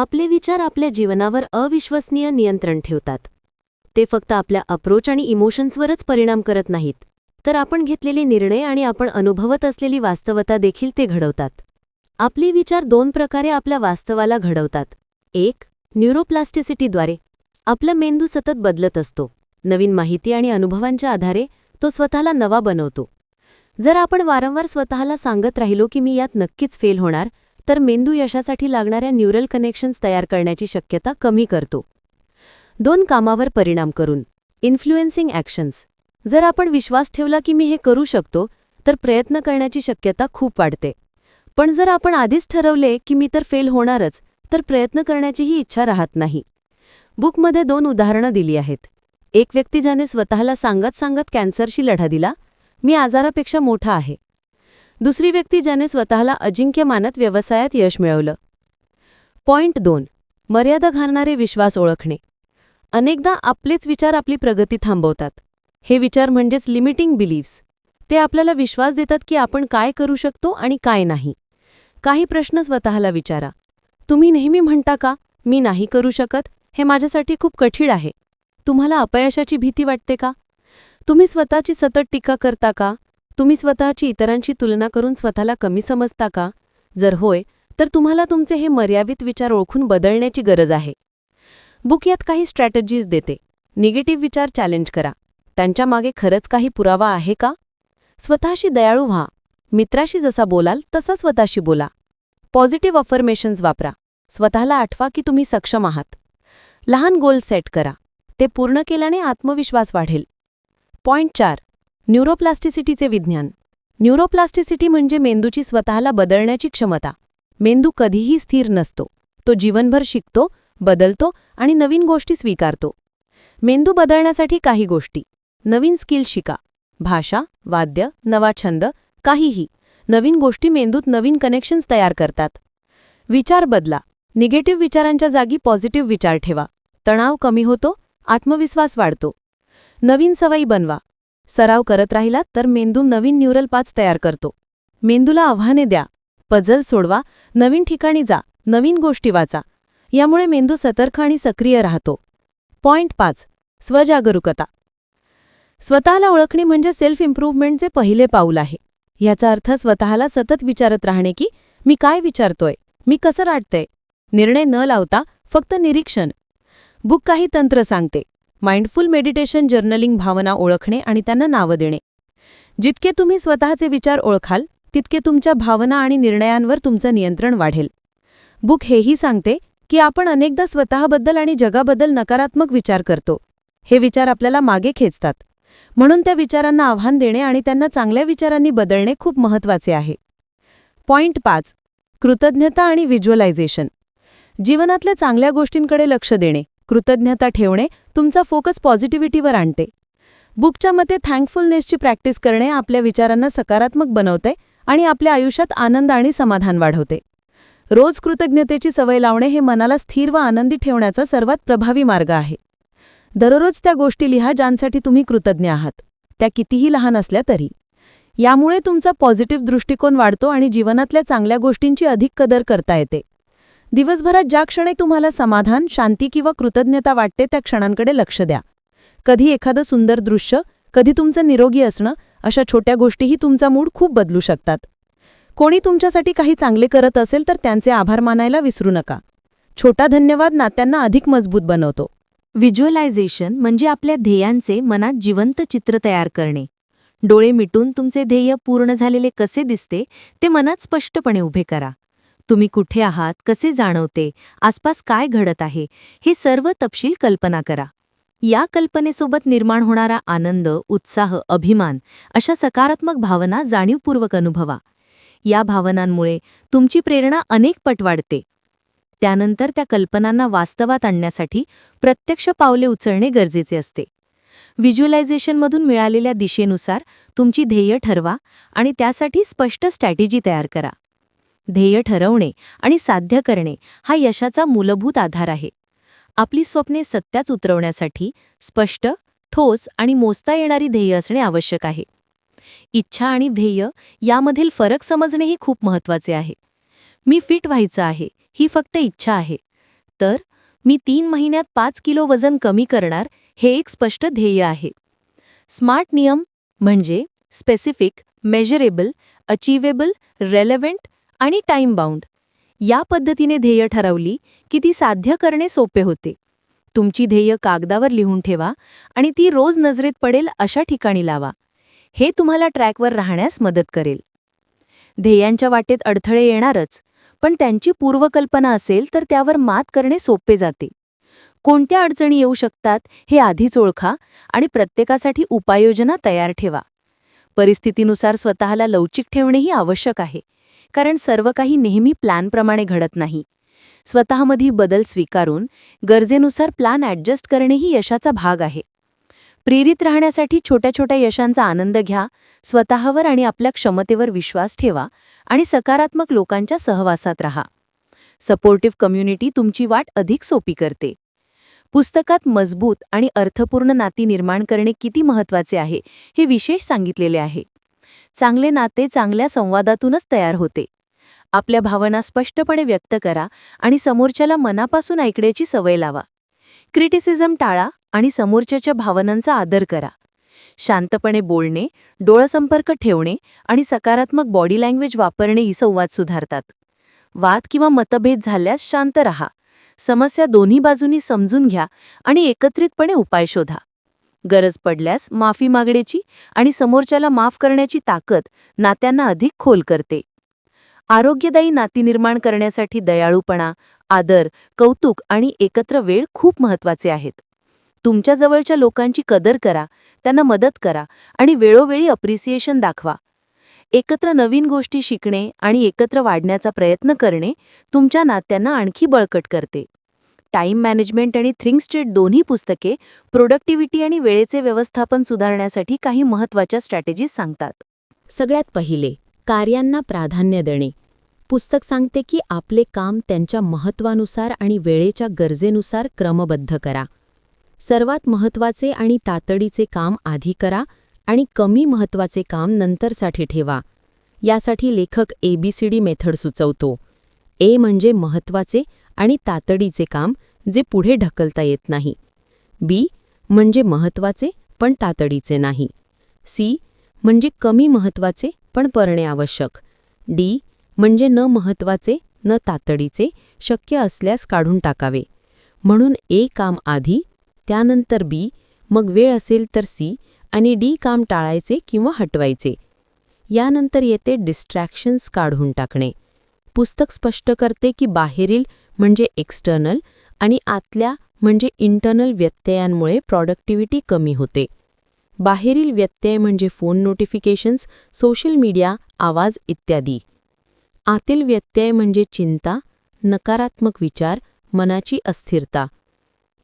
आपले विचार आपल्या जीवनावर अविश्वसनीय नियंत्रण ठेवतात. ते फक्त आपल्या अप्रोच आणि इमोशन्सवरच परिणाम करत नाहीत. तर आपण घेतलेले निर्णय आणि आपण अनुभवत असलेली वास्तवता देखील ते घडवतात. आपले विचार दोन प्रकारे आपल्या वास्तवाला घडवतात. एक न्यूरोप्लास्टिसिटीद्वारे आपला मेंदू सतत बदलत असतो. नवीन माहिती आणि अनुभवांच्या आधारे तो स्वतःला नवा बनवतो. जर आपण वारंवार स्वतःला सांगत राहिलो की मी यात नक्कीच फेल होणार तर मेंदू यशासाठी लागणाऱ्या न्यूरल कनेक्शन्स तयार करण्याची शक्यता कमी करतो. दोन कामावर परिणाम करून. Influencing actions. जर आपण विश्वास ठेवला की मी हे करू शकतो तर प्रयत्न करण्याची शक्यता खूप वाढते. पण जर आपण आधीच ठरवले की मी तर फेल होणारच तर प्रयत्न करण्याचीही इच्छा राहत नाही. बुकमध्ये दोन उदाहरणं दिली आहेत. एक व्यक्ती ज्याने स्वतःला सांगत सांगत कॅन्सरशी लढा दिला मी आजारापेक्षा मोठा आहे. दुसरी व्यक्ती ज्याने स्वतःला अजिंक्य मानत व्यवसायात यश मिळवलं. पॉइंट दोन. मर्यादा घालणारे विश्वास ओळखणे. अनेकदा आपलेच विचार आपली प्रगती थांबवतात. हे विचार म्हणजेच लिमिटिंग बिलीव्स ते आपल्याला विश्वास देतात की आपण काय करू शकतो आणि काय नाही. काही प्रश्न स्वतःला विचारा. तुम्ही नेहमी म्हणता का मी नाही करू शकत हे माझ्यासाठी खूप कठीण आहे. तुम्हाला अपयशाची भीती वाटते का? तुम्ही स्वतःची सतत टीका करता का? तुम्ही स्वतःची इतरांशी तुलना करून स्वतःला कमी समजता का? जर होय तर तुम्हाला तुमचे हे मर्यादित विचार ओळखून बदलण्याची गरज आहे. बुक यात काही स्ट्रॅटजीज देते. निगेटिव्ह विचार चॅलेंज करा. त्यांच्या मागे खरंच काही पुरावा आहे का? स्वतःशी दयाळू व्हा. मित्राशी जसा बोलाल तसा स्वतःशी बोला. पॉझिटिव्ह अफर्मेशन्स वापरा. स्वतःला आठवा की तुम्ही सक्षम आहात. लहान गोल सेट करा. ते पूर्ण केल्याने आत्मविश्वास वाढेल. पॉइंट चार. न्यूरोप्लास्टिसिटीचे विज्ञान. न्यूरोप्लास्टिसिटी म्हणजे मेंदूची स्वतःला बदलण्याची क्षमता. मेंदू कधीही स्थिर नसतो. तो जीवनभर शिकतो बदलतो आणि नवीन गोष्टी स्वीकारतो. मेंदू बदलण्यासाठी काही गोष्टी. नवीन स्किल शिका. भाषा वाद्य नवा छंद काहीही. नवीन गोष्टी मेंदूत नवीन कनेक्शन्स तयार करतात. विचार बदला. निगेटिव्ह विचारांच्या जागी पॉझिटिव्ह विचार ठेवा. तणाव कमी होतो आत्मविश्वास वाढतो. नवीन सवयी बनवा. सराव करत राहिलात तर मेंदू नवीन न्यूरल पाच तयार करतो. मेंदूला आव्हाने द्या. पझल सोडवा. नवीन ठिकाणी जा. नवीन गोष्टी वाचा. यामुळे मेंदू सतर्क आणि सक्रिय राहतो. पॉइंट पाच. स्वजागरूकता. स्वतःला ओळखणे म्हणजे सेल्फ इम्प्रूव्हमेंटचे पहिले पाऊल आहे. याचा अर्थ स्वतःला सतत विचारत राहणे की मी काय विचारतोय? मी कसं राटतंय निर्णय न लावता फक्त निरीक्षण. बुक काही तंत्र सांगते. माइंडफुल मेडिटेशन जर्नलिंग भावना ओळखणे आणि त्यांना नावं देणे. जितके तुम्ही स्वतःचे विचार ओळखाल तितके तुमच्या भावना आणि निर्णयांवर तुमचं नियंत्रण वाढेल. बुक हेही सांगते की आपण अनेकदा स्वतःबद्दल आणि जगाबद्दल नकारात्मक विचार करतो. हे विचार आपल्याला मागे खेचतात. म्हणून त्या विचारांना आव्हान देणे आणि त्यांना चांगल्या विचारांनी बदलणे खूप महत्त्वाचे आहे. पॉइंट पाच. कृतज्ञता आणि व्हिज्युअलायझेशन. जीवनातल्या चांगल्या गोष्टींकडे लक्ष देणे. कृतज्ञता ठेवणे तुमचा फोकस पॉझिटिव्हिटीवर आणते. बुकच्या मते थँकफुलनेसची प्रॅक्टिस करणे आपल्या विचारांना सकारात्मक बनवते आणि आपल्या आयुष्यात आनंद आणि समाधान वाढवते. रोज कृतज्ञतेची सवय लावणे हे मनाला स्थिर व आनंदी ठेवण्याचा सर्वात प्रभावी मार्ग आहे. दररोज त्या गोष्टी लिहा ज्यांसाठी तुम्ही कृतज्ञ आहात. त्या कितीही लहान असल्या तरी. यामुळे तुमचा पॉझिटिव्ह दृष्टिकोन वाढतो आणि जीवनातल्या चांगल्या गोष्टींची अधिक कदर करता येते. दिवसभरात ज्या क्षणी तुम्हाला समाधान शांती किंवा कृतज्ञता वाटते त्या क्षणांकडे लक्ष द्या. कधी एखादं सुंदर दृश्य कधी तुमचं निरोगी असणं अशा छोट्या गोष्टीही तुमचा मूड खूप बदलू शकतात. कोणी तुमच्यासाठी काही चांगले करत असेल तर त्यांचे आभार मानायला विसरू नका. छोटा धन्यवाद नात्यांना अधिक मजबूत बनवतो. व्हिज्युअलायझेशन म्हणजे आपल्या ध्येयांचे मनात जिवंत चित्र तयार करणे. डोळे मिटून तुमचे ध्येय पूर्ण झालेले कसे दिसते ते मनात स्पष्टपणे उभे करा. तुम्ही कुठे आहात कसे जाणवते आसपास काय घडत आहे हे सर्व तपशील कल्पना करा. या कल्पनेसोबत निर्माण होणारा आनंद उत्साह अभिमान अशा सकारात्मक भावना जाणीवपूर्वक अनुभवा. या भावनांमुळे तुमची प्रेरणा अनेक पट वाढते. त्यानंतर त्या कल्पनांना वास्तवात आणण्यासाठी प्रत्यक्ष पावले उचलणे गरजेचे असते. व्हिज्युअलायझेशनमधून मिळालेल्या दिशेनुसार तुमची ध्येय ठरवा आणि त्यासाठी स्पष्ट स्ट्रॅटेजी तयार करा. ध्येय ठरवणे आणि साध्य करणे हा यशाचा मूलभूत आधार आहे. आपली स्वप्ने सत्याच उतरवण्यासाठी स्पष्ट ठोस आणि मोजता येणारी ध्येय असणे आवश्यक आहे. इच्छा आणि ध्येय यामधील फरक समजणेही खूप महत्त्वाचे आहे. मी फिट व्हायचं आहे ही फक्त इच्छा आहे. तर मी तीन महिन्यात पाच किलो वजन कमी करणार हे एक स्पष्ट ध्येय आहे. स्मार्ट नियम म्हणजे स्पेसिफिक मेजरेबल अचिवेबल रेलेव्हंट आणि टाइम बाउंड या पद्धतीने ध्येय ठरवली की ती साध्य करणे सोपे होते. तुमची ध्येय कागदावर लिहून ठेवा आणि ती रोज नजरेत पडेल अशा ठिकाणी लावा. हे तुम्हाला ट्रॅकवर राहण्यास मदत करेल. ध्येयांच्या वाटेत अडथळे येणारच पण त्यांची पूर्वकल्पना असेल तर त्यावर मात करणे सोपे जाते. कोणत्या अडचणी येऊ शकतात हे आधीच ओळखा आणि प्रत्येकासाठी उपाययोजना तयार ठेवा. परिस्थितीनुसार स्वतःला लवचिक ठेवणेही आवश्यक आहे. कारण सर्व काही नेहमी प्लॅनप्रमाणे घडत नाही. स्वतःमध्ये बदल स्वीकारून गरजेनुसार प्लॅन ॲडजस्ट करणेही यशाचा भाग आहे. प्रेरित राहण्यासाठी छोट्या छोट्या यशांचा आनंद घ्या स्वतःवर आणि आपल्या क्षमतेवर विश्वास ठेवा आणि सकारात्मक लोकांच्या सहवासात राहा. सपोर्टिव्ह कम्युनिटी तुमची वाट अधिक सोपी करते. पुस्तकात मजबूत आणि अर्थपूर्ण नाती निर्माण करणे किती महत्त्वाचे आहे हे विशेष सांगितलेले आहे. चांगले नाते चांगल्या संवादातूनच तयार होते. आपल्या भावना स्पष्टपणे व्यक्त करा आणि समोरच्याला मनापासून ऐकण्याची सवय लावा. क्रिटिसिझम टाळा आणि समोरच्याच्या भावनांचा आदर करा. शांतपणे बोलणे डोळसंपर्क ठेवणे आणि सकारात्मक बॉडी लँग्वेज वापरणे ही संवाद सुधारतात. वाद किंवा मतभेद झाल्यास शांत रहा. समस्या दोन्ही बाजूंनी समजून घ्या आणि एकत्रितपणे उपाय शोधा. गरज पडल्यास माफी मागण्याची आणि समोरच्याला माफ करण्याची ताकद नात्यांना अधिक खोल करते. आरोग्यदायी नाती निर्माण करण्यासाठी दयाळूपणा आदर कौतुक आणि एकत्र वेळ खूप महत्त्वाचे आहेत. तुमच्या जवळच्या लोकांची कदर करा त्यांना मदत करा आणि वेळोवेळी अप्रिसिएशन दाखवा. एकत्र नवीन गोष्टी शिकणे आणि एकत्र वाढण्याचा प्रयत्न करणे तुमच्या नात्यांना आणखी बळकट करते. टाईम मॅनेजमेंट आणि थिंग स्ट्रीट दोन्ही पुस्तके प्रोडक्टिव्हिटी आणि वेळेचे व्यवस्थापन सुधारण्यासाठी काही महत्त्वाच्या स्ट्रॅटेजीज सांगतात. सगळ्यात पहिले कार्यांना प्राधान्य देणे. पुस्तक सांगते की आपले काम त्यांच्या महत्वानुसार आणि वेळेच्या गरजेनुसार क्रमबद्ध करा. सर्वात महत्त्वाचे आणि तातडीचे काम आधी करा आणि कमी महत्त्वाचे काम नंतरसाठी ठेवा. यासाठी लेखक एबीसीडी मेथड सुचवतो. ए म्हणजे महत्त्वाचे आणि तातडीचे काम जे पुढे ढकलता येत नाही. बी म्हणजे महत्त्वाचे पण तातडीचे नाही. सी म्हणजे कमी महत्त्वाचे पण करणे आवश्यक. डी म्हणजे न महत्त्वाचे न तातडीचे शक्य असल्यास काढून टाकावे. म्हणून ए काम आधी त्यानंतर बी मग वेळ असेल तर सी आणि डी काम टाळायचे किंवा हटवायचे. यानंतर येते डिस्ट्रॅक्शन्स काढून टाकणे. पुस्तक स्पष्ट करते की बाहेरील म्हणजे एक्स्टर्नल आणि आतल्या म्हणजे इंटरनल व्यत्ययांमुळे प्रॉडक्टिव्हिटी कमी होते. बाहेरील व्यत्यय म्हणजे फोन नोटिफिकेशन्स सोशल मीडिया आवाज इत्यादी. आतील व्यत्यय म्हणजे चिंता नकारात्मक विचार मनाची अस्थिरता.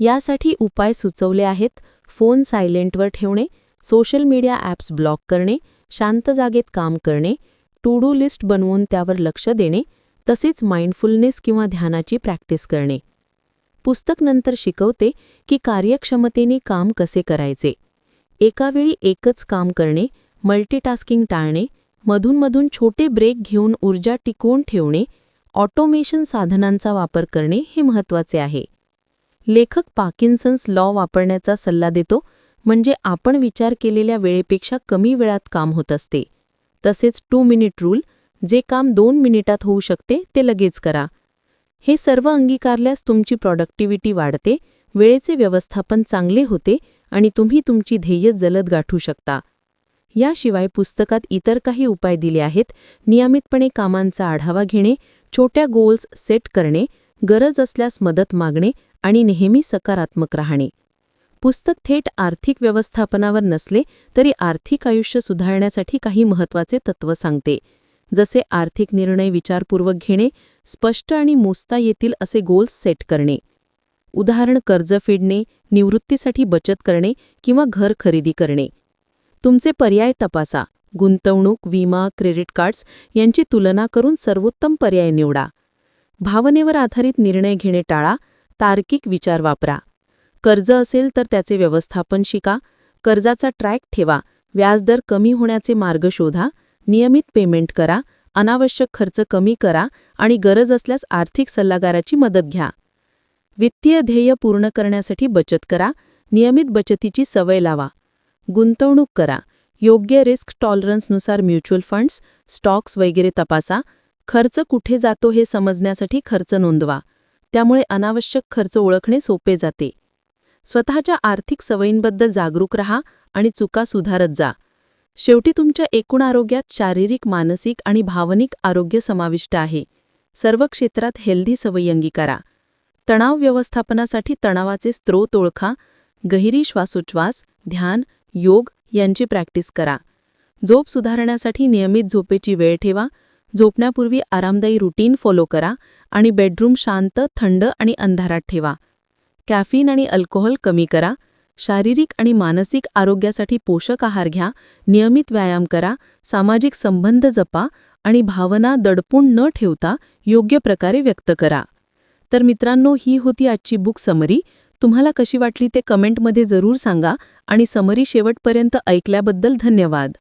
यासाठी उपाय सुचवले आहेत फोन सायलेंटवर ठेवणे सोशल मीडिया ॲप्स ब्लॉक करणे शांत जागेत काम करणे टू डू लिस्ट बनवून त्यावर लक्ष देणे तसेच माइंडफुलनेस किंवा ध्यानाची प्रॅक्टिस करणे. पुस्तक नंतर शिकवते की कार्यक्षमतेने काम कसे करायचे. एकावेळी एकच काम करणे मल्टीटास्किंग टाळणे मधूनमधून छोटे ब्रेक घेऊन ऊर्जा टिकवून ठेवणे ऑटोमेशन साधनांचा वापर करणे हे महत्त्वाचे आहे. लेखक पार्किन्सन्स लॉ वापरण्याचा सल्ला देतो म्हणजे आपण विचार केलेल्या वेळेपेक्षा कमी वेळात काम होत असते. तसेच टू मिनिट रूल जे काम दोन मिनिटात होऊ शकते ते लगेच करा. हे सर्व अंगीकारल्यास तुमची प्रॉडक्टिव्हिटी वाढते वेळेचे व्यवस्थापन चांगले होते आणि तुम्ही तुमची ध्येय जलद गाठू शकता. याशिवाय पुस्तकात इतर काही उपाय दिले आहेत नियमितपणे कामांचा आढावा घेणे छोट्या गोल्स सेट करणे गरज असल्यास मदत मागणे आणि नेहमी सकारात्मक राहणे. पुस्तक थेट आर्थिक व्यवस्थापनावर नसले तरी आर्थिक आयुष्य सुधारण्यासाठी काही महत्त्वाचे तत्त्व सांगते. जसे आर्थिक निर्णय विचारपूर्वक घेणे स्पष्ट आणि मोजता येतील असे गोल्स सेट करणे. उदाहरण कर्ज फेडणे निवृत्तीसाठी बचत करणे किंवा घर खरेदी करणे. तुमचे पर्याय तपासा. गुंतवणूक विमा क्रेडिट कार्ड्स यांची तुलना करून सर्वोत्तम पर्याय निवडा. भावनेवर आधारित निर्णय घेणे टाळा. तार्किक विचार वापरा. कर्ज असेल तर त्याचे व्यवस्थापन शिका. कर्जाचा ट्रॅक ठेवा. व्याजदर कमी होण्याचे मार्ग शोधा. नियमित पेमेंट करा अनावश्यक खर्च कमी करा आणि गरज असल्यास आर्थिक सल्लागाराची मदत घ्या. वित्तीय ध्येय पूर्ण करण्यासाठी बचत करा नियमित बचतीची सवय लावा. गुंतवणूक करा योग्य रिस्क टॉलरन्सनुसार म्युच्युअल फंड्स स्टॉक्स वगैरे तपासा खर्च कुठे जातो हे समजण्यासाठी खर्च नोंदवा त्यामुळे अनावश्यक खर्च ओळखणे सोपे जाते. स्वतःच्या आर्थिक सवयींबद्दल जागरूक रहा आणि चुका सुधारत जा. शेवटी तुमच्या एकूण आरोग्यात शारीरिक मानसिक आणि भावनिक आरोग्य समाविष्ट आहे. सर्व क्षेत्रात हेल्दी सवयी अंगीकारा. तणाव व्यवस्थापनासाठी तणावाचे स्त्रोत ओळखा. गहिरी श्वासोच्छ्वास ध्यान योग यांची प्रॅक्टिस करा. झोप सुधारण्यासाठी नियमित झोपेची वेळ ठेवा. झोपण्यापूर्वी आरामदायी रुटीन फॉलो करा आणि बेडरूम शांत थंड आणि अंधारात ठेवा. कॅफिन आणि अल्कोहोल कमी करा. शारीरिक आणि मानसिक आरोग्यासाठी पोषक आहार घ्या नियमित व्यायाम करा सामाजिक संबंध जपा आणि भावना दडपून न ठेवता योग्य प्रकारे व्यक्त करा. तर मित्रांनो ही होती आजची बुक समरी तुम्हाला कशी वाटली ते कमेंटमध्ये जरूर सांगा आणि समरी शेवटपर्यंत ऐकल्याबद्दल धन्यवाद.